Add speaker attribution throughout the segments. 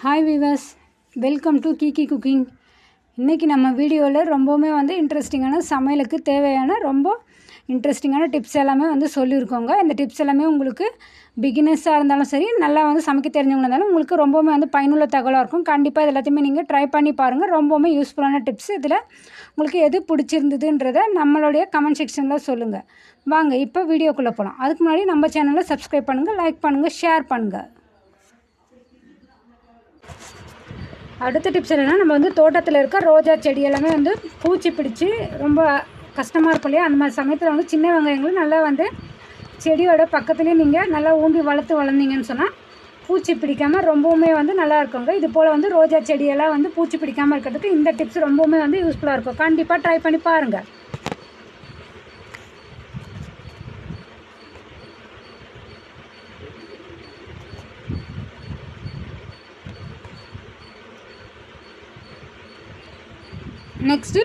Speaker 1: Hi viewers welcome to Kiki cooking இன்றைக்கி நம்ம வீடியோவில் ரொம்பவுமே வந்து இன்ட்ரெஸ்டிங்கான சமையலுக்கு தேவையான ரொம்ப இன்ட்ரெஸ்டிங்கான டிப்ஸ் எல்லாமே வந்து சொல்லியிருக்கோங்க. இந்த டிப்ஸ் எல்லாமே உங்களுக்கு பிகினர்ஸாக இருந்தாலும் சரி நல்லா வந்து சமைக்க தெரிஞ்சவங்க இருந்தாலும் உங்களுக்கு ரொம்பவுமே வந்து பயனுள்ள தகவலாக இருக்கும். கண்டிப்பாக இது எல்லாத்தையுமே நீங்கள் ட்ரை பண்ணி பாருங்கள் ரொம்பவுமே யூஸ்ஃபுல்லான டிப்ஸ் இதில் உங்களுக்கு எது பிடிச்சிருந்ததுன்றதை நம்மளுடைய கமெண்ட் செக்ஷனில் சொல்லுங்கள் வாங்க இப்போ வீடியோக்குள்ளே போகலாம் அதுக்கு முன்னாடி நம்ம சேனலில் சப்ஸ்கிரைப் பண்ணுங்கள் லைக் பண்ணுங்கள் ஷேர் பண்ணுங்கள் அடுத்த டிப்ஸ் என்னென்னா நம்ம வந்து தோட்டத்தில் இருக்க ரோஜா செடி எல்லாமே வந்து பூச்சி பிடிச்சி ரொம்ப கஷ்டமாக இருக்கும் இல்லையா? அந்த மாதிரி சமயத்தில் வந்து சின்ன வெங்காயங்களும் நல்லா வந்து செடியோட பக்கத்துலேயே நீங்கள் நல்லா ஊண்டி வளர்த்து வளர்ந்தீங்கன்னு சொன்னால் பூச்சி பிடிக்காமல் ரொம்பவுமே வந்து நல்லா இருக்குங்க. இது போல் வந்து ரோஜா செடியெல்லாம் வந்து பூச்சி பிடிக்காமல் இருக்கிறதுக்கு இந்த டிப்ஸ் ரொம்பவுமே வந்து யூஸ்ஃபுல்லாக இருக்கும். கண்டிப்பாக ட்ரை பண்ணி பாருங்கள் நெக்ஸ்ட்டு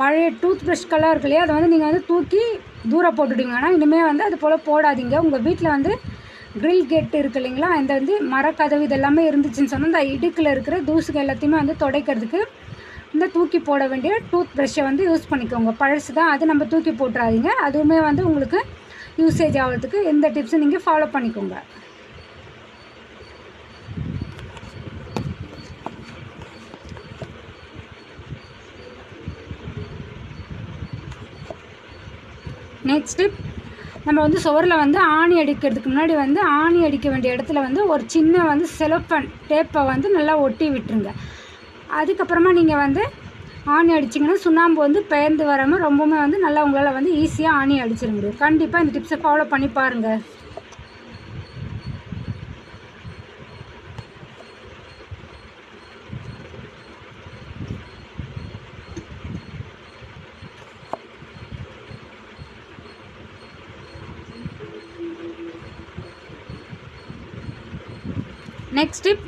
Speaker 1: பழைய டூத் ப்ரஷ்கெல்லாம் இருக்கு இல்லையா அதை வந்து நீங்கள் வந்து தூக்கி தூரம் போட்டுடுவீங்க ஆனால் இனிமேல் வந்து அது போல் போடாதீங்க. உங்கள் வீட்டில் வந்து க்ரில் கேட்டு இருக்கு இல்லைங்களா இந்த வந்து மரக்கதவு இதெல்லாமே இருந்துச்சுன்னு சொன்னால் இந்த இடுக்கில் இருக்கிற தூசுக எல்லாத்தையுமே வந்து துடைக்கிறதுக்கு இந்த தூக்கி போட வேண்டிய டூத் ப்ரஷ்ஷை வந்து யூஸ் பண்ணிக்கோங்க. பழசு தான் அது நம்ம தூக்கி போட்டுறாதீங்க. அதுவுமே வந்து உங்களுக்கு யூசேஜ் ஆகிறதுக்கு எந்த டிப்ஸும் நீங்கள் ஃபாலோ பண்ணிக்கோங்க. நெக்ஸ்ட்டு நம்ம வந்து சுவரில் வந்து ஆணி அடிக்கிறதுக்கு முன்னாடி வந்து ஆணி அடிக்க வேண்டிய இடத்துல வந்து ஒரு சின்ன வந்து செலப்பன் டேப்பை வந்து நல்லா ஒட்டி விட்டுருங்க. அதுக்கப்புறமா நீங்கள் வந்து ஆணி அடிச்சிங்கன்னா சுண்ணாம்பு வந்து பெயர்ந்து வராமல் ரொம்பவுமே வந்து நல்லா உங்களால் வந்து ஈஸியாக ஆணி அடிச்சிட முடியும். கண்டிப்பாக இந்த டிப்ஸை ஃபாலோ பண்ணி பாருங்கள் நெக்ஸ்ட் டிப்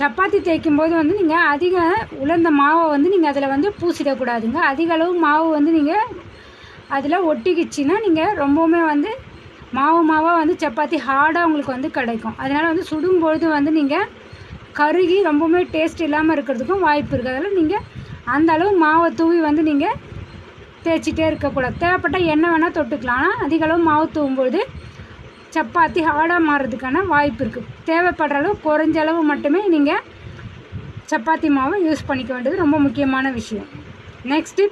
Speaker 1: சப்பாத்தி தேய்க்கும் போது வந்து நீங்கள் அதிக உலர்ந்த மாவை வந்து நீங்கள் அதில் வந்து பூசிடக்கூடாதுங்க. அதிக அளவு மாவு வந்து நீங்கள் அதில் ஒட்டிக்கிச்சின்னா நீங்கள் ரொம்பவுமே வந்து மாவு மாவாக வந்து சப்பாத்தி ஹார்டாக உங்களுக்கு வந்து கிடைக்கும். அதனால் வந்து சுடும்பொழுது வந்து நீங்கள் கருகி ரொம்பவுமே டேஸ்ட் இல்லாமல் இருக்கிறதுக்கும் வாய்ப்பு இருக்குது அதனால் நீங்கள் அந்த அளவு மாவை தூவி வந்து நீங்கள் தேய்ச்சிட்டே இருக்கக்கூடாது. தேவைப்பட்டால் எண்ணெய் வேணால் தொட்டுக்கலாம். ஆனால் அதிக அளவு மாவு தூவும்பொழுது சப்பாத்தி ஹார்டாக மாறுறதுக்கான வாய்ப்பு இருக்குது தேவைப்படுற அளவு குறைஞ்ச அளவு மட்டுமே நீங்கள் சப்பாத்தி மாவை யூஸ் பண்ணிக்க வேண்டியது ரொம்ப முக்கியமான விஷயம். நெக்ஸ்ட்டு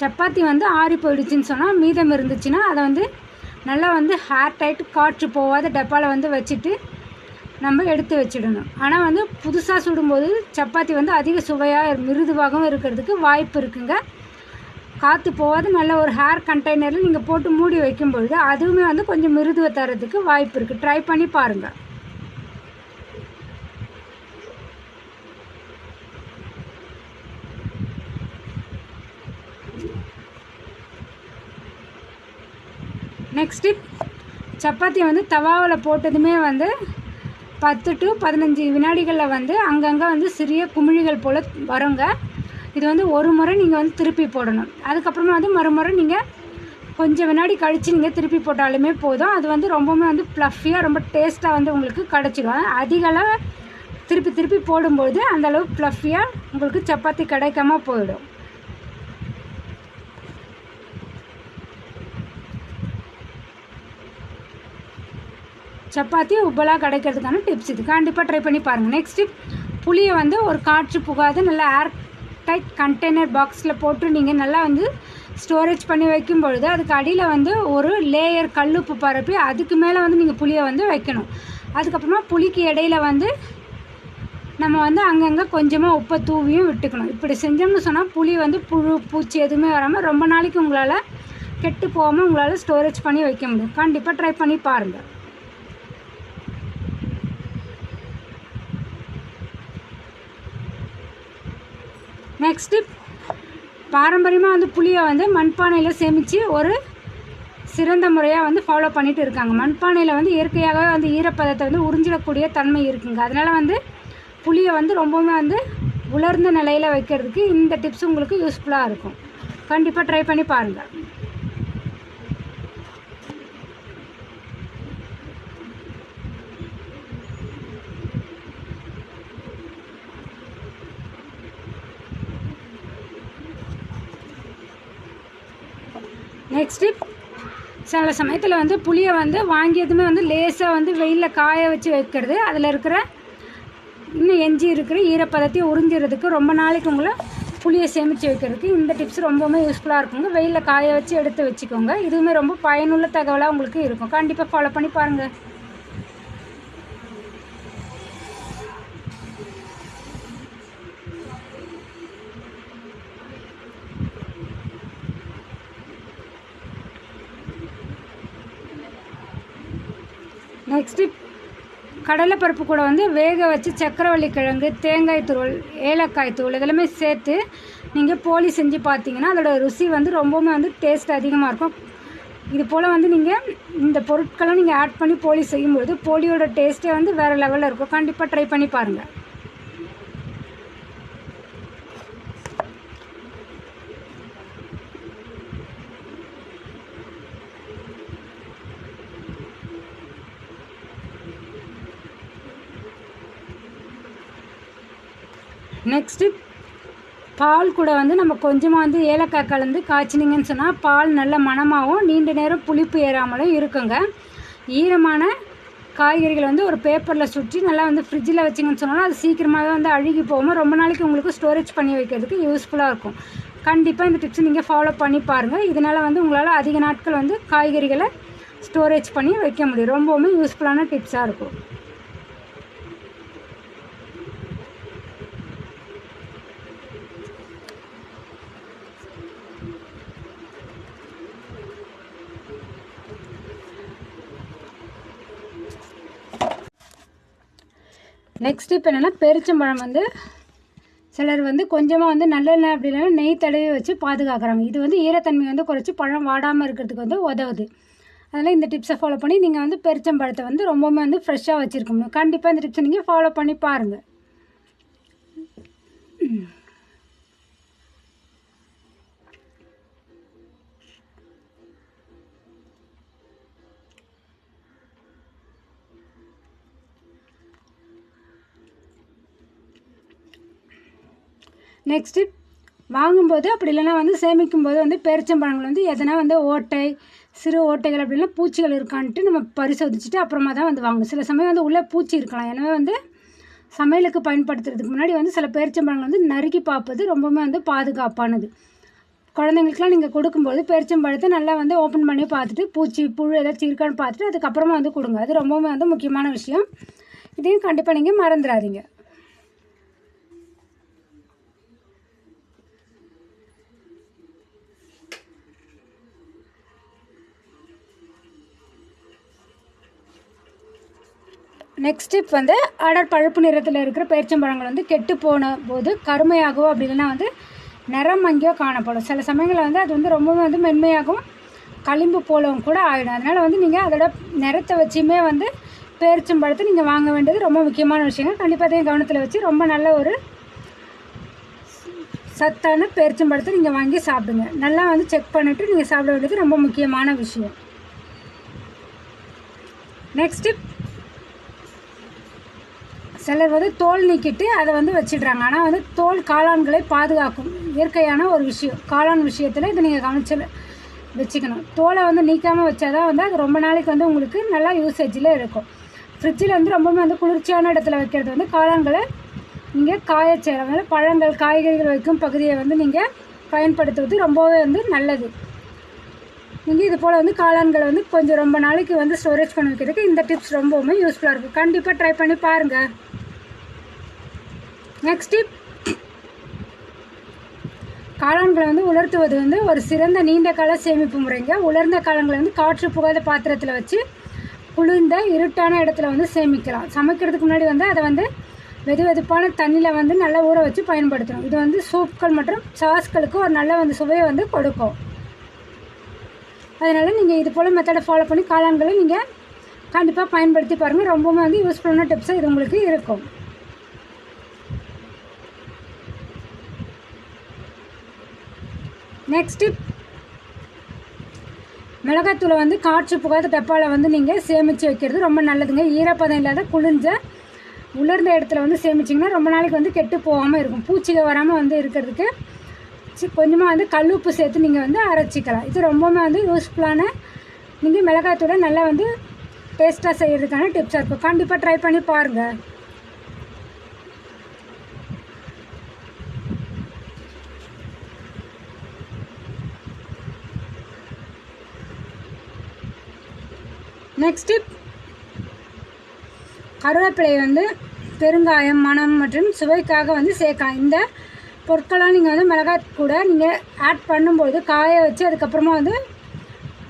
Speaker 1: சப்பாத்தி வந்து ஆறி போயிடுச்சுன்னு சொன்னால் மீதம் இருந்துச்சுன்னா அதை வந்து நல்லா வந்து ஹேர் டைட் காற்று போகாத டப்பாவில் வந்து வச்சுட்டு நம்ம எடுத்து வச்சிடணும். ஆனால் வந்து புதுசாக சுடும்போது சப்பாத்தி வந்து அதிக சுவையாக மிருதுவாகவும் இருக்கிறதுக்கு வாய்ப்பு இருக்குங்க. காற்று போகாத. நல்ல ஒரு ஹேர் கண்டெய்னரில் நீங்கள் போட்டு மூடி வைக்கும் பொழுது அதுவுமே வந்து கொஞ்சம் மிருதுவை தரத்துக்கு வாய்ப்பு இருக்குது ட்ரை பண்ணி பாருங்கள் நெக்ஸ்ட்டு சப்பாத்தி வந்து தவாவில் போட்டதுமே வந்து பத்து டு பதினஞ்சு வினாடிகளில் வந்து அங்கங்கே வந்து சிறிய குமிழிகள் போல் வருங்க. இது வந்து ஒரு முறை நீங்கள் வந்து திருப்பி போடணும். அதுக்கப்புறமா வந்து மறுமுறை நீங்கள் கொஞ்சம் வினாடி கழித்து நீங்கள் திருப்பி போட்டாலுமே போதும். அது வந்து ரொம்பவுமே வந்து ப்ளஃபியாக ரொம்ப டேஸ்ட்டாக வந்து உங்களுக்கு கிடச்சிடும் அதிக அளவு திருப்பி திருப்பி போடும்போது அந்தளவு ப்ளஃபியாக உங்களுக்கு சப்பாத்தி கிடைக்காம போயிடும். சப்பாத்தி உப்பலாக கிடைக்கிறதுக்கான டிப்ஸ் இது. கண்டிப்பாக ட்ரை பண்ணி பாருங்கள் நெக்ஸ்ட்டு புளியை வந்து ஒரு காற்று புகாது நல்லா ஏர் டைட் கண்டெய்னர் பாக்ஸில் போட்டு நீங்கள் நல்லா வந்து ஸ்டோரேஜ் பண்ணி வைக்கும் பொழுது அதுக்கு அடியில் வந்து ஒரு லேயர் கல்லுப்பு பரப்பி அதுக்கு மேலே வந்து நீங்கள் புளியை வந்து வைக்கணும். அதுக்கப்புறமா புளிக்கு இடையில வந்து நம்ம வந்து அங்கங்கே கொஞ்சமாக உப்பை தூவியும் விட்டுக்கணும். இப்படி செஞ்சோம்னு சொன்னால் புளி வந்து புழு பூச்சி எதுவுமே வராமல் ரொம்ப நாளைக்கு உங்களால் கெட்டு போகாமல் உங்களால் ஸ்டோரேஜ் பண்ணி வைக்க முடியும். கண்டிப்பாக ட்ரை பண்ணி பாருங்கள் நெக்ஸ்ட்டு பாரம்பரியமாக வந்து புளியை வந்து மண்பானையில் சேமித்து ஒரு சிறந்த முறையாக வந்து ஃபாலோ பண்ணிகிட்டு இருக்காங்க. மண்பானையில் வந்து இயற்கையாகவே வந்து ஈரப்பதத்தை வந்து உறிஞ்சிடக்கூடிய தன்மை இருக்குங்க. அதனால் வந்து புளியை வந்து ரொம்பவுமே வந்து உலர்ந்த நிலையில் வைக்கிறதுக்கு இந்த டிப்ஸ் உங்களுக்கு யூஸ்ஃபுல்லாக இருக்கும். கண்டிப்பாக ட்ரை பண்ணி பாருங்கள் நெக்ஸ்ட்டு சில சமயத்தில் வந்து புளியை வந்து வாங்கியதுமே வந்து லேசாக வந்து வெயிலில் காய வச்சு வைக்கிறது. அதில் இருக்கிற இன்னும் எஞ்சி இருக்கிற ஈரப்பதத்தையும் உறிஞ்சிறதுக்கு ரொம்ப நாளைக்கு உங்களை புளியை சேமித்து வைக்கிறதுக்கு இந்த டிப்ஸ் ரொம்பவுமே யூஸ்ஃபுல்லாக இருக்குங்க. வெயிலில் காய வச்சு எடுத்து வச்சுக்கோங்க. இதுவுமே ரொம்ப பயனுள்ள தகவலாக உங்களுக்கு இருக்கும். கண்டிப்பாக ஃபாலோ பண்ணி பாருங்கள் நெக்ஸ்ட்டு கடலைப்பருப்பு கூட வந்து வேக வச்சு சக்கரவள்ளி கிழங்கு தேங்காய் தூள் ஏலக்காய் தூள் இதெல்லாமே சேர்த்து நீங்கள் போலி செஞ்சு பார்த்தீங்கன்னா அதோட ருசி வந்து ரொம்பவுமே வந்து டேஸ்ட் அதிகமாக இருக்கும். இது போல் வந்து நீங்கள் இந்த பொருட்களை நீங்கள் ஆட் பண்ணி போலி செய்யும்பொழுது போலியோட டேஸ்ட்டே வந்து வேறு லெவலில் இருக்கும். கண்டிப்பாக ட்ரை பண்ணி பாருங்கள் நெக்ஸ்ட்டு பால் கூட வந்து நம்ம கொஞ்சமாக வந்து ஏலக்காய் கலந்து காய்ச்சினிங்கன்னு சொன்னால் பால் நல்ல மணமாகவும் நீண்ட நேரம் புளிப்பு ஏறாமலும் இருக்குங்க. ஈரமான காய்கறிகள் வந்து ஒரு பேப்பரில் சுற்றி நல்லா வந்து ஃப்ரிட்ஜில் வச்சிங்கன்னு சொன்னாலும் அது சீக்கிரமாகவே வந்து அழுகி போகாமல் ரொம்ப நாளைக்கு உங்களுக்கு ஸ்டோரேஜ் பண்ணி வைக்கிறதுக்கு யூஸ்ஃபுல்லாக இருக்கும். கண்டிப்பாக இந்த டிப்ஸ் நீங்கள் ஃபாலோ பண்ணி பாருங்கள் இதனால் வந்து உங்களால் அதிக நாட்கள் வந்து காய்கறிகளை ஸ்டோரேஜ் பண்ணி வைக்க முடியும். ரொம்பவுமே யூஸ்ஃபுல்லான டிப்ஸாக இருக்கும். நெக்ஸ்ட் இப்போ என்னென்னா பெருச்சம்பழம் வந்து சிலர் வந்து கொஞ்சமாக வந்து நல்லெண்ணெய் அப்படி இல்லைன்னா நெய் தடவி வச்சு பாதுகாக்கிறாங்க. இது வந்து ஈரத்தன்மை வந்து குறைச்சி பழம் வாடாமல் இருக்கிறதுக்கு வந்து உதவுது. அதனால் இந்த டிப்ஸை ஃபாலோ பண்ணி நீங்கள் வந்து பெருச்சம்பழத்தை வந்து ரொம்பவுமே வந்து ஃப்ரெஷ்ஷாக வச்சுருக்க முடியும் கண்டிப்பாக இந்த டிப்ஸை நீங்கள் ஃபாலோ பண்ணி பாருங்கள் நெக்ஸ்ட்டு வாங்கும்போது அப்படி இல்லைன்னா வந்து சேமிக்கும்போது வந்து பேரிச்சம்பழங்கள் வந்து எதனா வந்து ஓட்டை சிறு ஓட்டைகள் அப்படிலாம் பூச்சிகள் இருக்கான்ட்டு நம்ம பரிசோதிச்சுட்டு அப்புறமா தான் வந்து வாங்கணும் சில சமயம் வந்து உள்ளே பூச்சி இருக்கலாம். எனவே வந்து சமையலுக்கு பயன்படுத்துறதுக்கு முன்னாடி வந்து சில பேரிச்சம்பழங்கள் வந்து நறுக்கி பார்ப்பது ரொம்பவுமே வந்து பாதுகாப்பானது. குழந்தைங்களுக்குலாம் நீங்கள் கொடுக்கும்போது பேரிச்சம்பழத்தை நல்லா வந்து ஓப்பன் பண்ணி பார்த்துட்டு பூச்சி புழு ஏதாச்சும் இருக்கான்னு பார்த்துட்டு அதுக்கப்புறமா வந்து கொடுங்க. அது ரொம்பவுமே வந்து முக்கியமான விஷயம். இதையும் கண்டிப்பாக நீங்கள் மறந்துடாதீங்க. நெக்ஸ்ட் டிப் வந்து அடர் பழுப்பு நிறத்தில் இருக்கிற பேரிச்சம்பழங்கள் வந்து கெட்டு போன போது கருமையாகவோ அப்படி இல்லைன்னா வந்து நிறம் மங்கியோ காணப்படும். சில சமயங்களில் வந்து அது வந்து ரொம்பவே வந்து மென்மையாகவும் களிம்பு போலவும் கூட ஆகிடும் அதனால் வந்து நீங்கள் அதோட நிறத்தை வச்சுமே வந்து பேரிச்சம்பழத்தை நீங்கள் வாங்க வேண்டியது ரொம்ப முக்கியமான விஷயங்கள். கண்டிப்பாக அதையும் கவனத்தில் வச்சு ரொம்ப நல்ல ஒரு சத்தான பேரிச்சம்பழத்தை நீங்கள் வாங்கி சாப்பிடுங்க. நல்லா வந்து செக் பண்ணிவிட்டு நீங்கள் சாப்பிட வேண்டியது ரொம்ப முக்கியமான விஷயம். நெக்ஸ்ட்டு சிலர் வந்து தோல் நீக்கிட்டு அதை வந்து வச்சிடுறாங்க. ஆனால் வந்து தோல் காளான்களை பாதுகாக்கும். இயற்கையான ஒரு விஷயம். காளான் விஷயத்தில் இதை நீங்கள் கவனிச்சு வச்சுக்கணும். தோலை வந்து நீக்காமல் வச்சாதான் வந்து அது ரொம்ப நாளைக்கு வந்து உங்களுக்கு நல்லா யூசேஜில் இருக்கும். ஃப்ரிட்ஜில் வந்து ரொம்பவுமே வந்து குளிர்ச்சியான இடத்துல வைக்கிறது வந்து காளான்களை நீங்கள் காய செய்கிறவங்க பழங்கள் காய்கறிகள் வைக்கும் பகுதியை வந்து நீங்கள் பயன்படுத்துவது ரொம்பவே வந்து நல்லது. நீங்கள் இது போல் வந்து காளான்களை வந்து கொஞ்சம் ரொம்ப நாளைக்கு வந்து ஸ்டோரேஜ் பண்ணி வைக்கிறதுக்கு இந்த டிப்ஸ் ரொம்பவுமே யூஸ்ஃபுல்லாக இருக்கும். கண்டிப்பாக ட்ரை பண்ணி பாருங்கள் நெக்ஸ்ட் டிப் காளான்களை வந்து உலர்த்துவது வந்து ஒரு சிறந்த நீண்ட கால சேமிப்பு முறைங்க. உலர்ந்த காளான்களை வந்து காற்று புகாத பாத்திரத்தில் வச்சு குளிர்ந்த இருட்டான இடத்துல வந்து சேமிக்கலாம். சமைக்கிறதுக்கு முன்னாடி வந்து அதை வந்து வெது வெதுப்பான தண்ணியில் வந்து நல்லா ஊற வச்சு பயன்படுத்தணும். இது வந்து சூப்கள் மற்றும் சாஸ்களுக்கு ஒரு நல்ல வந்து சுவையை வந்து கொடுக்கும். அதனால் நீங்கள் இது போல் மெத்தடை ஃபாலோ பண்ணி காளான்களை நீங்கள் கண்டிப்பாக பயன்படுத்தி பாருங்கள் ரொம்பவுமே வந்து யூஸ்ஃபுல்லான டிப்ஸாக இது உங்களுக்கு இருக்கும். நெக்ஸ்ட்டு மிளகாத்தூளை வந்து காற்று புகாத டப்பாவில் வந்து நீங்கள் சேமித்து வைக்கிறது ரொம்ப நல்லதுங்க. ஈரப்பதம் இல்லாத குளிர்ந்த உலர்ந்த இடத்துல வந்து சேமிச்சிங்கன்னா ரொம்ப நாளைக்கு வந்து கெட்டு போகாமல் இருக்கும். பூச்சிகள் வராமல் வந்து இருக்கிறதுக்கு கொஞ்சமாக வந்து கல் உப்பு சேர்த்து நீங்கள் வந்து அரைச்சிக்கலாம். இது ரொம்பவுமே வந்து யூஸ்ஃபுல்லான நீங்கள் மிளகாய்த்தூளை நல்லா வந்து டேஸ்ட்டாக செய்கிறதுக்கான டிப்ஸாக இருக்கும். கண்டிப்பாக ட்ரை பண்ணி பாருங்கள் நெக்ஸ்ட் டிப் கருவேப்பிலை வந்து பெருங்காயம் மணம் மற்றும் சுவைக்காக வந்து சேர்க்கலாம். இந்த பொருட்களாக நீங்கள் வந்து மிளகாய் கூட நீங்கள் ஆட் பண்ணும்போது காய வச்சு அதுக்கப்புறமா வந்து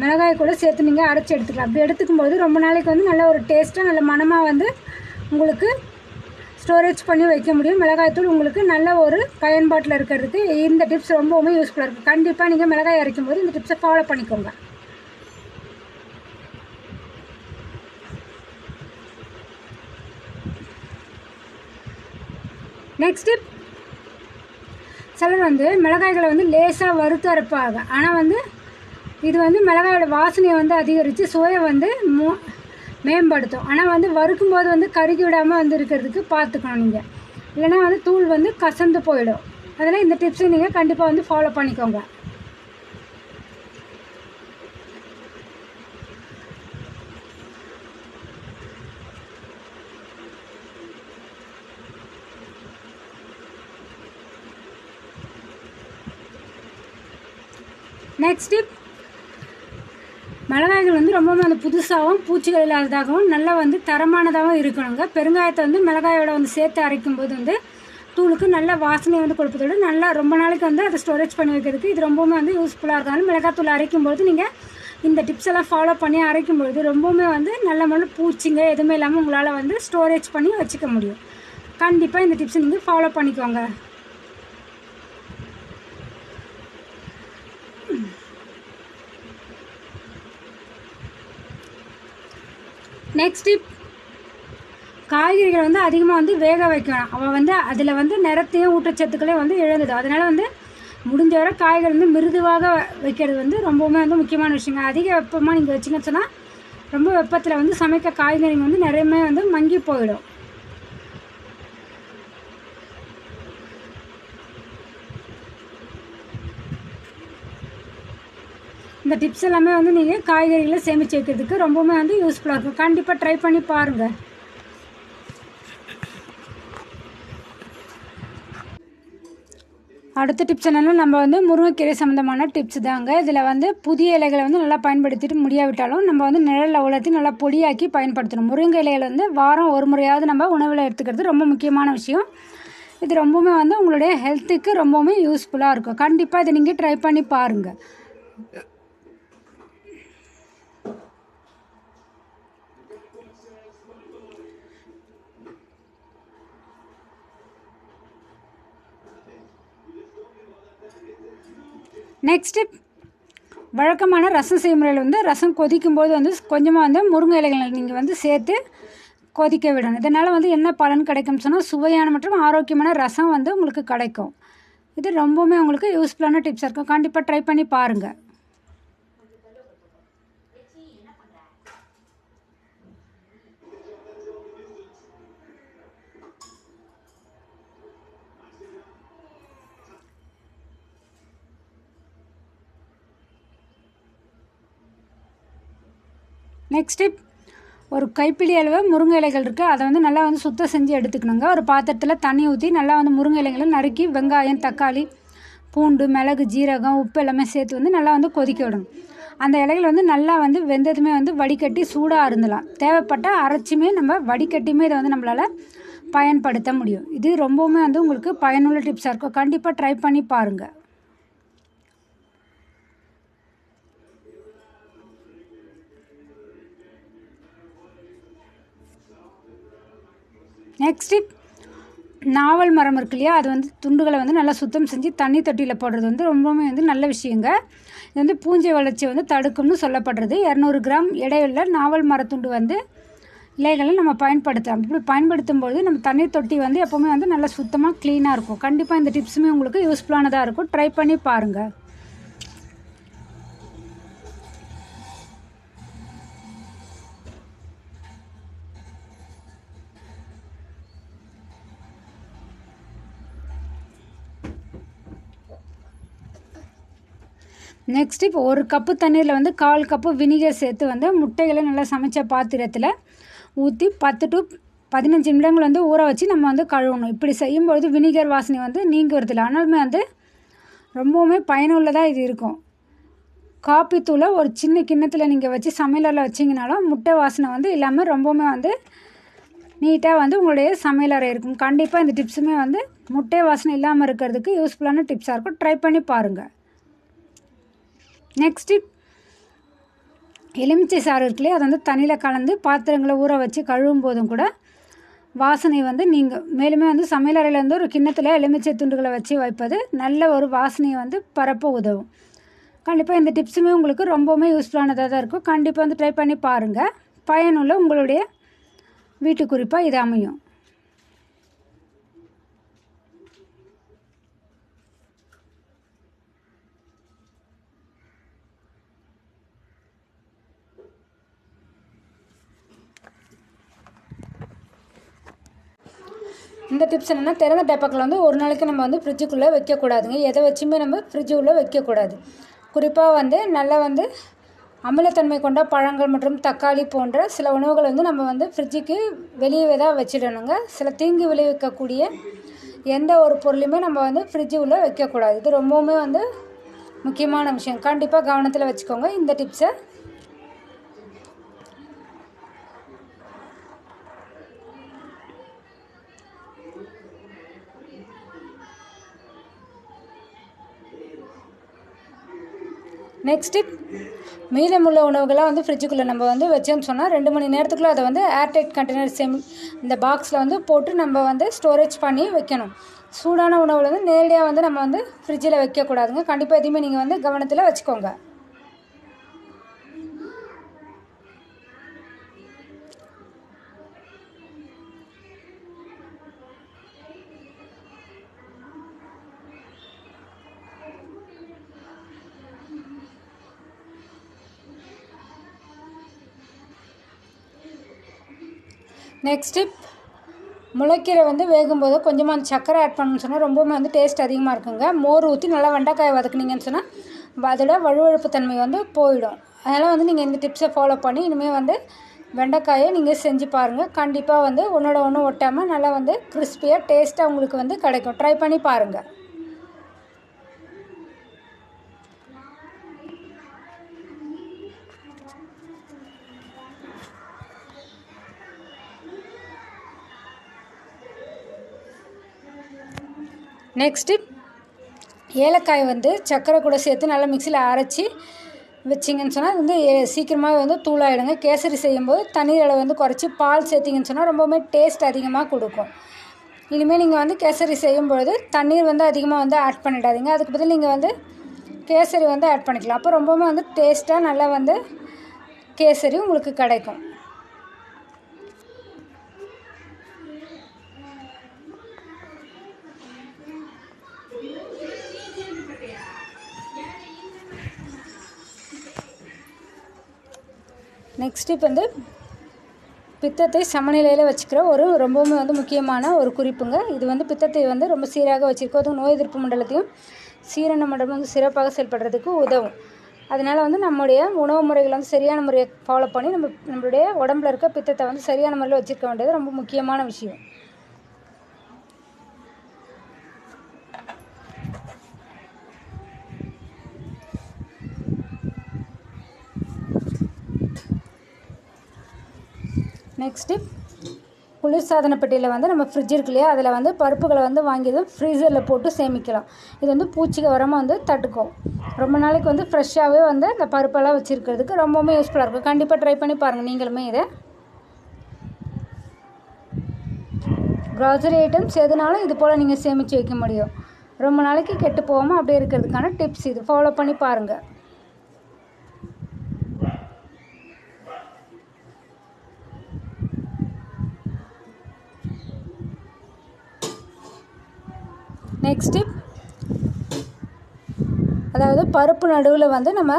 Speaker 1: மிளகாய் கூட சேர்த்து நீங்கள் அரைச்சி எடுத்துக்கலாம். அப்படி எடுத்துக்கும்போது ரொம்ப நாளைக்கு வந்து நல்ல ஒரு டேஸ்ட்டாக நல்ல மணமாக வந்து உங்களுக்கு ஸ்டோரேஜ் பண்ணி வைக்க முடியும். மிளகாய்த்தூள் உங்களுக்கு நல்ல ஒரு பயன்பாட்டில் இருக்கிறதுக்கு இந்த டிப்ஸ் ரொம்பவுமே யூஸ்ஃபுல்லாக இருக்குது கண்டிப்பாக நீங்கள் மிளகாய் அரைக்கும் போது இந்த டிப்ஸை ஃபாலோ பண்ணிக்கோங்க. நெக்ஸ்ட்டு சிலர் வந்து மிளகாய்களை வந்து லேசாக வறுத்து அரைப்பாங்க. ஆனால் வந்து இது வந்து மிளகாயோட வாசனையை வந்து அதிகரித்து சுவையை வந்து மோ மேம்படுத்தும். ஆனால் வந்து வறுக்கும்போது வந்து கருகி விடாமல் வந்து இருக்கிறதுக்கு பார்த்துக்கணும் நீங்கள் இல்லைன்னா வந்து தூள் வந்து கசந்து போயிடும். அதனால் இந்த டிப்ஸை நீங்கள் கண்டிப்பாக வந்து ஃபாலோ பண்ணிக்கோங்க. நெக்ஸ்ட்டு மிளகாய்கள் வந்து ரொம்பவும் அந்த புதுசாகவும் பூச்சிகள் இல்லாததாகவும் நல்லா வந்து தரமானதாகவும் இருக்கணுங்க. பெருங்காயத்தை வந்து மிளகாயோட வந்து சேர்த்து அரைக்கும் போது வந்து தூளுக்கு நல்ல வாசனை வந்து கொடுப்பதோடு நல்லா ரொம்ப நாளைக்கு வந்து அதை ஸ்டோரேஜ் பண்ணி வைக்கிறதுக்கு இது ரொம்பவுமே வந்து யூஸ்ஃபுல்லாக இருக்காங்க மிளகாய் தூள் அரைக்கும் போது நீங்கள் இந்த டிப்ஸ் எல்லாம் ஃபாலோ பண்ணி அரைக்கும் பொழுது ரொம்பவுமே வந்து நல்ல முறையில் பூச்சிங்க எதுவுமே இல்லாமல் உங்களால் வந்து ஸ்டோரேஜ் பண்ணி வச்சுக்க முடியும். கண்டிப்பாக இந்த டிப்ஸை நீங்கள் ஃபாலோ பண்ணிக்கோங்க. நெக்ஸ்ட் டிப் காய்கறிகள் வந்து அதிகமாக வந்து வேக வைக்கணும். அவள் வந்து அதில் வந்து நிறத்தையும் ஊட்டச்சத்துக்களையும் வந்து இழந்தது. அதனால் வந்து முடிஞ்ச வரை காய்கறி வந்து மிருதுவாக வைக்கிறது வந்து ரொம்பவுமே வந்து முக்கியமான விஷயங்க. அதிக வெப்பமாக நீங்கள் வச்சிங்கன்னு சொன்னால் ரொம்ப வெப்பத்தில் வந்து சமைக்க காய்கறிங்க வந்து நிறையமே வந்து மங்கி போயிடும். இந்த டிப்ஸ் எல்லாமே வந்து நீங்கள் காய்கறிகளை சேமித்து வைக்கிறதுக்கு ரொம்பவுமே வந்து யூஸ்ஃபுல்லாக இருக்கும். கண்டிப்பாக ட்ரை பண்ணி பாருங்கள் அடுத்த டிப்ஸ் என்னென்னா நம்ம வந்து முருங்கைக்கீரை சம்மந்தமான டிப்ஸ் தாங்க. இதில் வந்து புதிய இலைகளை வந்து நல்லா பயன்படுத்திட்டு முடியாவிட்டாலும் நம்ம வந்து நிழலில் உலர்த்தி நல்லா பொடியாக்கி பயன்படுத்தணும். முருங்கை இலைகளை வந்து வாரம் ஒரு முறையாவது நம்ம உணவில் எடுத்துக்கிறது ரொம்ப முக்கியமான விஷயம். இது ரொம்பவுமே வந்து உங்களுடைய ஹெல்த்துக்கு ரொம்பவுமே யூஸ்ஃபுல்லாக இருக்கும். கண்டிப்பாக இதை நீங்கள் ட்ரை பண்ணி பாருங்கள் நெக்ஸ்ட்டு வழக்கமான ரசம் செய்முறையில் வந்து ரசம் கொதிக்கும் போது வந்து கொஞ்சமாக வந்து முருங்கை இலைகளை நீங்கள் வந்து சேர்த்து கொதிக்க விடணும். இதனால் வந்து என்ன பலன் கிடைக்கும்னு சொன்னால் சுவையான மற்றும் ஆரோக்கியமான ரசம் வந்து உங்களுக்கு கிடைக்கும். இது ரொம்பவுமே உங்களுக்கு யூஸ்ஃபுல்லான டிப்ஸாக இருக்கும். கண்டிப்பாக ட்ரை பண்ணி பாருங்கள் நெக்ஸ்ட் டிப் ஒரு கைப்பிடி அளவு முருங்கை இலைகள் இருக்குது அதை வந்து நல்லா வந்து சுத்தம் செஞ்சு எடுத்துக்கணுங்க. ஒரு பாத்திரத்தில் தண்ணி ஊற்றி நல்லா வந்து முருங்கை இலைகளை நறுக்கி வெங்காயம் தக்காளி பூண்டு மிளகு ஜீரகம் உப்பு எல்லாமே சேர்த்து வந்து நல்லா வந்து கொதிக்க விடணும். அந்த இலைகள் வந்து நல்லா வந்து வெந்ததுமே வந்து வடிகட்டி சூடாக இருந்தலாம் தேவைப்பட்டால் அரைச்சியுமே நம்ம வடிகட்டியுமே இதை வந்து நம்மளால் பயன்படுத்த முடியும். இது ரொம்பவுமே வந்து உங்களுக்கு பயனுள்ள டிப்ஸாக இருக்கும். கண்டிப்பாக ட்ரை பண்ணி பாருங்கள் நெக்ஸ்ட்டு நாவல் மரம் இருக்கு இல்லையா? அது வந்து துண்டுகளை வந்து நல்லா சுத்தம் செஞ்சு தண்ணி தொட்டியில் போடுறது வந்து ரொம்பவுமே வந்து நல்ல விஷயங்க. இது வந்து பூஞ்சை வளர்ச்சியை வந்து தடுக்கும்னு சொல்லப்படுறது. இரநூறு கிராம் இடையில நாவல் மரத்துண்டு வந்து இலைகளை நம்ம பயன்படுத்தலாம். இப்படி பயன்படுத்தும் போது நம்ம தண்ணீர் தொட்டி வந்து எப்போவுமே வந்து நல்லா சுத்தமாக க்ளீனாக இருக்கும். கண்டிப்பாக இந்த டிப்ஸுமே உங்களுக்கு யூஸ்ஃபுல்லானதாக இருக்கும். ட்ரை பண்ணி பாருங்கள் நெக்ஸ்ட் இப்போ ஒரு கப்பு தண்ணீரில் வந்து கால் கப்பு வினிகர் சேர்த்து வந்து முட்டைகளை நல்லா சமைச்ச பாத்திரத்தில் ஊற்றி பத்து டு பதினஞ்சு நிமிடங்கள் வந்து ஊற வச்சு நம்ம வந்து கழுவணும். இப்படி செய்யும்பொழுது வினிகர் வாசனை வந்து நீங்குறதில்ல. ஆனாலுமே வந்து ரொம்பவுமே பயனுள்ளதாக இது இருக்கும். காப்பித்தூளை ஒரு சின்ன கிண்ணத்தில் நீங்கள் வச்சு சமையலறையில் வச்சிங்கனாலும் முட்டை வாசனை வந்து இல்லாமல் ரொம்பவுமே வந்து நீட்டாக வந்து உங்களுடைய சமையலறை இருக்கும். கண்டிப்பாக இந்த டிப்ஸுமே வந்து முட்டை வாசனை இல்லாமல் இருக்கிறதுக்கு யூஸ்ஃபுல்லான டிப்ஸாக இருக்கும். ட்ரை பண்ணி பாருங்கள் நெக்ஸ்ட்டு எலுமிச்சை சாறு இருக்குல்லையே? அதை வந்து தண்ணியில் கலந்து பாத்திரங்களை ஊற வச்சு கழுவும் போதும் கூட வாசனை வந்து நீங்கள் மேலுமே வந்து சமையலறையில் வந்து ஒரு கிண்ணத்தில் எலுமிச்சை துண்டுகளை வச்சு வைப்பது நல்ல ஒரு வாசனையை வந்து பரப்ப உதவும். கண்டிப்பாக இந்த டிப்ஸுமே உங்களுக்கு ரொம்பவுமே யூஸ்ஃபுல்லானதாக தான் இருக்கும். கண்டிப்பாக வந்து ட்ரை பண்ணி பாருங்கள் பயனுள்ள உங்களுடைய வீட்டு குறிப்பாக இது அமையும். இந்த டிப்ஸ் என்னென்னா திறந்த டப்பாக்களை வந்து ஒரு நாளைக்கு நம்ம வந்து ஃப்ரிட்ஜுக்குள்ளே வைக்கக்கூடாதுங்க. எதை வச்சுமே நம்ம ஃப்ரிட்ஜு உள்ளே வைக்கக்கூடாது. குறிப்பாக வந்து நல்லா வந்து அமிலத்தன்மை கொண்ட பழங்கள் மற்றும் தக்காளி போன்ற சில உணவுகளை வந்து நம்ம வந்து ஃப்ரிட்ஜுக்கு வெளியே தான் வச்சிடணுங்க. சில தீங்கு விளைவிக்கக்கூடிய எந்த ஒரு பொருளையுமே நம்ம வந்து ஃப்ரிட்ஜு உள்ளே வைக்கக்கூடாது. இது ரொம்பவுமே வந்து முக்கியமான விஷயம். கண்டிப்பாக கவனத்தில் வச்சுக்கோங்க. இந்த டிப்ஸை நெக்ஸ்ட்டு மீதமுள்ள உணவுகள்லாம் வந்து ஃப்ரிட்ஜுக்குள்ளே நம்ம வந்து வச்சோம்னு சொன்னால் ரெண்டு மணி நேரத்துக்குள்ளே அதை வந்து ஏர்டைட் கண்டெய்னர் சேமி இந்த பாக்ஸில் வந்து போட்டு நம்ம வந்து ஸ்டோரேஜ் பண்ணி வைக்கணும். சூடான உணவில் வந்து நேரடியாக வந்து நம்ம வந்து ஃப்ரிட்ஜில் வைக்கக்கூடாதுங்க. கண்டிப்பாக எதையுமே நீங்கள் வந்து கவனத்தில் வச்சுக்கோங்க. நெக்ஸ்ட் டிப் முளைக்கீரை வந்து வேகும்போது கொஞ்சமாக அந்த சர்க்கரை ஆட் பண்ணணும்னு சொன்னால் ரொம்பவுமே வந்து டேஸ்ட் அதிகமாக இருக்குங்க. மோர் ஊற்றி நல்லா வெண்டைக்காயை வதக்குனீங்கன்னு சொன்னால் அதோட வழுவழுப்பு தன்மை வந்து போயிடும். அதனால் வந்து நீங்கள் இந்த டிப்ஸை ஃபாலோ பண்ணி இனிமேல் வந்து வெண்டைக்காயை நீங்கள் செஞ்சு பாருங்கள் கண்டிப்பாக வந்து ஒன்றோட ஒன்று ஒட்டாமல் நல்லா வந்து கிறிஸ்பியாக டேஸ்ட்டாக உங்களுக்கு வந்து கிடைக்கும். ட்ரை பண்ணி பாருங்கள் நெக்ஸ்ட்டு ஏலக்காய் வந்து சர்க்கரை கூட சேர்த்து நல்லா மிக்சியில் அரைச்சி வச்சிங்கன்னு சொன்னால் வந்து சீக்கிரமாக வந்து தூளாகிடுங்க கேசரி செய்யும்போது தண்ணீர் அளவு வந்து குறைச்சி பால் சேர்த்திங்கன்னு சொன்னால் ரொம்பவுமே டேஸ்ட் அதிகமாக கொடுக்கும். இனிமேல் நீங்கள் வந்து கேசரி செய்யும்பொழுது தண்ணீர் வந்து அதிகமாக வந்து ஆட் பண்ணிடாதீங்க. அதுக்கு பதில் நீங்கள் வந்து கேசரி வந்து ஆட் பண்ணிக்கலாம். அப்போ ரொம்பவுமே வந்து டேஸ்ட்டாக நல்லா வந்து கேசரி உங்களுக்கு கிடைக்கும். நெக்ஸ்ட் இப்போ வந்து பித்தத்தை சமநிலையில் வச்சுக்கிற ஒரு ரொம்பவுமே வந்து முக்கியமான ஒரு குறிப்புங்க. இது வந்து பித்தத்தை வந்து ரொம்ப சீராக வச்சுருக்கோம். அதுவும் நோய் எதிர்ப்பு மண்டலத்தையும் சீரண மண்டலம் வந்து சிறப்பாக செயல்படுறதுக்கு உதவும். அதனால் வந்து நம்முடைய உணவு முறைகளை வந்து சரியான முறையை ஃபாலோ பண்ணி நம்ம நம்மளுடைய உடம்புல இருக்க பித்தத்தை வந்து சரியான முறையில் வச்சுருக்க வேண்டியது ரொம்ப முக்கியமான விஷயம். நெக்ஸ்ட்டு குளிர்சாதன பெட்டியில் வந்து நம்ம ஃப்ரிட்ஜ் இருக்கு இல்லையா? அதில் வந்து பருப்புகளை வந்து வாங்கியதும் ஃப்ரீசரில் போட்டு சேமிக்கலாம். இது வந்து பூச்சிக்கு வராமல் வந்து தட்டுக்கும். ரொம்ப நாளைக்கு வந்து ஃப்ரெஷ்ஷாகவே வந்து இந்த பருப்பெல்லாம் வச்சுருக்கிறதுக்கு ரொம்பவுமே யூஸ்ஃபுல்லாக இருக்கும். கண்டிப்பாக ட்ரை பண்ணி பாருங்கள் நீங்களுமே இதை. க்ராசரி ஐட்டம்ஸ் எதுனாலும் இது போல் நீங்கள் சேமித்து வைக்க முடியும். ரொம்ப நாளைக்கு கெட்டு போகாமல் அப்படியே இருக்கிறதுக்கான டிப்ஸ் இது. ஃபாலோ பண்ணி பாருங்கள் நெக்ஸ்ட்டு அதாவது பருப்பு நடுவில் வந்து நம்ம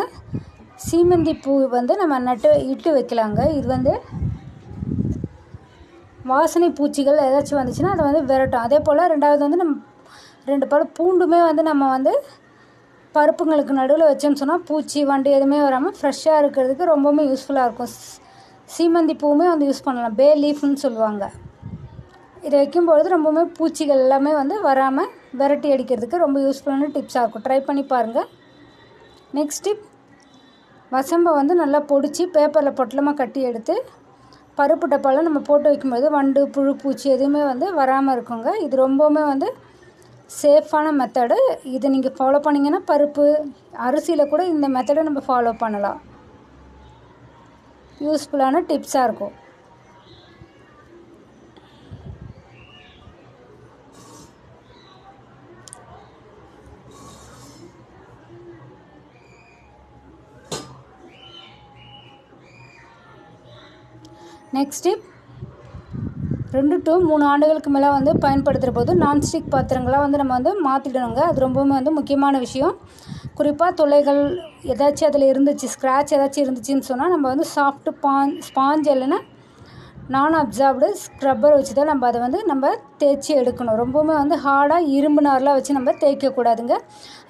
Speaker 1: சீமந்தி பூ வந்து நம்ம நட்டு இட்டு வைக்கலாங்க. இது வந்து வாசனை பூச்சிகள் ஏதாச்சும் வந்துச்சுன்னா அதை வந்து விரட்டும். அதே போல் ரெண்டாவது வந்து நம்ம ரெண்டு பழம் பூண்டுமே வந்து நம்ம வந்து பருப்புங்களுக்கு நடுவில் வச்சோம்னு சொன்னால் பூச்சி வண்டு எதுவுமே வராமல் ஃப்ரெஷ்ஷாக இருக்கிறதுக்கு ரொம்பவுமே யூஸ்ஃபுல்லாக இருக்கும். சீமந்தி பூவுமே வந்து யூஸ் பண்ணலாம். பே லீஃப்னு சொல்லுவாங்க. இதை வைக்கும்பொழுது ரொம்பவுமே பூச்சிகள் எல்லாமே வந்து வராமல் விரட்டி அடிக்கிறதுக்கு ரொம்ப யூஸ்ஃபுல்லான டிப்ஸாக இருக்கும். ட்ரை பண்ணி பாருங்கள் நெக்ஸ்ட் டிப் வசம்பை வந்து நல்லா பொடிச்சு பேப்பரில் பொட்டலமாக கட்டி எடுத்து பருப்பு டப்பாவில் நம்ம போட்டு வைக்கும்போது வண்டு புழு பூச்சி எதுவுமே வந்து வராமல் இருக்குங்க. இது ரொம்பவுமே வந்து சேஃபான மெத்தடு இதை நீங்கள் ஃபாலோ பண்ணிங்கன்னா பருப்பு அரிசியில் கூட இந்த மெத்தடை நம்ம ஃபாலோ பண்ணலாம். யூஸ்ஃபுல்லான டிப்ஸாக இருக்கும். நெக்ஸ்ட் டிப் ரெண்டு டு மூணு ஆண்டுகளுக்கு மேலே வந்து பயன்படுத்துகிற போது நான்ஸ்டிக் பாத்திரங்களாக வந்து நம்ம வந்து மாற்றிடணுங்க அது ரொம்பவுமே வந்து முக்கியமான விஷயம். குறிப்பாக துளைகள் ஏதாச்சும் அதில் இருந்துச்சு ஸ்க்ராட்ச் ஏதாச்சும் இருந்துச்சுன்னு சொன்னால் நம்ம வந்து சாஃப்ட்டு பான் ஸ்பாஞ்ச் இல்லைன்னா நான் அப்சார்ப்டு ஸ்க்ரப்பர் வச்சு தான் நம்ம அதை வந்து நம்ம தேய்ச்சி எடுக்கணும். ரொம்பவுமே வந்து ஹார்டாக இரும்பு நார்லாம் வச்சு நம்ம தேய்க்கக்கூடாதுங்க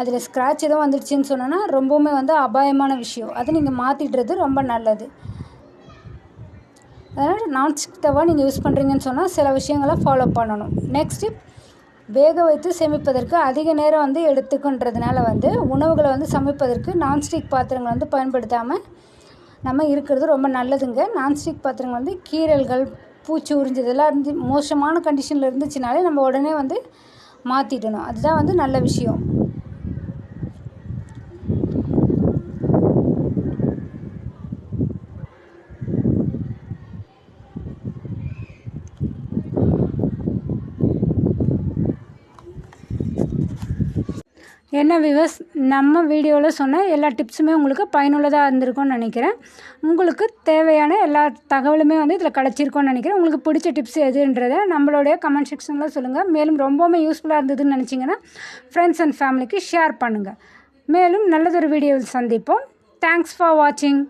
Speaker 1: அதில் ஸ்க்ராட்ச் எதுவும் வந்துடுச்சுன்னு சொன்னோன்னா ரொம்பவுமே வந்து அபாயமான விஷயம். அதை நீங்கள் மாற்றிடுறது ரொம்ப நல்லது. அதனால் நான்ஸ்டிக் தவா நீங்கள் யூஸ் பண்ணுறீங்கன்னு சொன்னால் சில விஷயங்களை ஃபாலோ பண்ணணும். நெக்ஸ்ட்டு வேக வைத்து சேமிப்பதற்கு அதிக நேரம் வந்து எடுத்துக்குன்றதுனால வந்து உணவுகளை வந்து சமைப்பதற்கு நான்ஸ்டிக் பாத்திரங்களை வந்து பயன்படுத்தாமல் நம்ம இருக்கிறது ரொம்ப நல்லதுங்க. நான்ஸ்டிக் பாத்திரங்கள் வந்து கீரல்கள் பூச்சி உறிஞ்சதெல்லாம் இருந்து மோசமான கண்டிஷனில் இருந்துச்சுனாலே நம்ம உடனே வந்து மாற்றிடணும் அதுதான் வந்து நல்ல விஷயம். என்ன விவஸ் நம்ம வீடியோவில் சொன்ன எல்லா டிப்ஸுமே உங்களுக்கு பயனுள்ளதாக இருந்திருக்கும்னு நினைக்கிறேன். உங்களுக்கு தேவையான எல்லா தகவலுமே வந்து இதில் கிடச்சிருக்கோன்னு நினைக்கிறேன். உங்களுக்கு பிடிச்ச டிப்ஸ் எதுன்றதை நம்மளுடைய கமெண்ட் செக்ஷனில் சொல்லுங்கள் மேலும் ரொம்பவுமே யூஸ்ஃபுல்லாக இருந்ததுன்னு நினச்சிங்கன்னா ஃப்ரெண்ட்ஸ் அண்ட் ஃபேமிலிக்கு ஷேர் பண்ணுங்கள் மேலும் நல்லதொரு வீடியோவில் சந்திப்போம். தேங்க்ஸ் ஃபார் வாட்சிங்